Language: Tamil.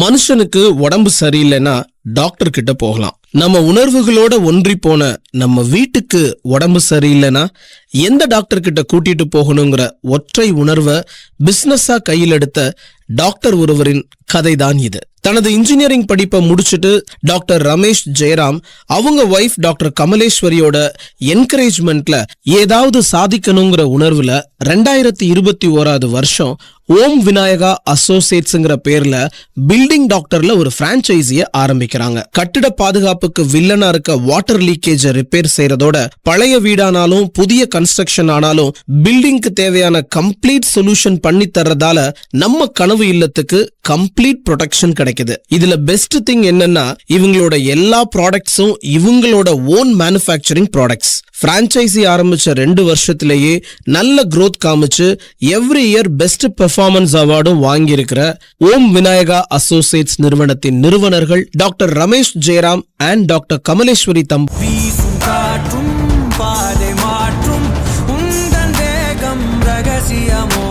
மனுஷனுக்கு உடம்பு சரியில்லைன்னா டாக்டர் கிட்ட போகலாம். நம்ம உணர்வுகளோட ஒன்றி போன நம்ம வீட்டுக்கு உடம்பு சரியில்லைன்னா எந்த டாக்டர் கிட்ட கூட்டிட்டு போகணுங்கிற ஒற்றை உணர்வை பிசினஸா கையில் எடுத்த டாக்டர் ஒருவரின் கதைதான் இது. தனது இன்ஜினியரிங் படிப்பை முடிச்சுட்டு டாக்டர் ரமேஷ் ஜெயராம் அவங்க ஒய்ஃப் டாக்டர் கமலேஸ்வரியோட என்கரேஜ்மெண்ட்ல ஏதாவது சாதிக்கணுங்கிற உணர்வுல ரெண்டாயிரத்தி இருபத்தி ஓராவது வருஷம் ஓம் விநாயகா அசோசியேட்ஸ்ங்கிற பேர்ல பில்டிங் டாக்டர்ல ஒரு பிரான்ச்சைசிய ஆரம்பிக்கிறாங்க. கட்டிட பாதுகாப்புக்கு வில்லனா இருக்க வாட்டர் லீக்கேஜ ரிப்பேர் செய்யறதோட பழைய வீடானாலும் புதிய கன்ஸ்ட்ரக்ஷன் ஆனாலும் பில்டிங்க்கு தேவையான கம்ப்ளீட் சொல்யூஷன் பண்ணி தர்றதால நம்ம கனவு இல்லத்துக்கு கம்ப்ளீட் ப்ரொடெக்ஷன் கிடைக்குது. இதுல பெஸ்ட் திங் என்னன்னா இவங்களோட எல்லா ப்ராடக்ட்ஸும் இவங்களோட ஓன் மேனுஃபேக்சரிங் ப்ராடக்ட்ஸ் பிரான்ச்சைசி ஆரம்பிச்ச ரெண்டு வருஷத்திலேயே நல்ல க்ரோத் காமிச்சு எவ்ரி இயர் பெஸ்ட் பெர்ஃபார்மன்ஸ் அவார்டும் வாங்கியிருக்கிற ஓம் விநாயகா அசோசியேட்ஸ் நிறுவனத்தின் நிறுவனர்கள் doctor Ramesh Jayaram and doctor Kamaleswari தம் மாற்றும் உந்தன் வேகம் ரகசியமோ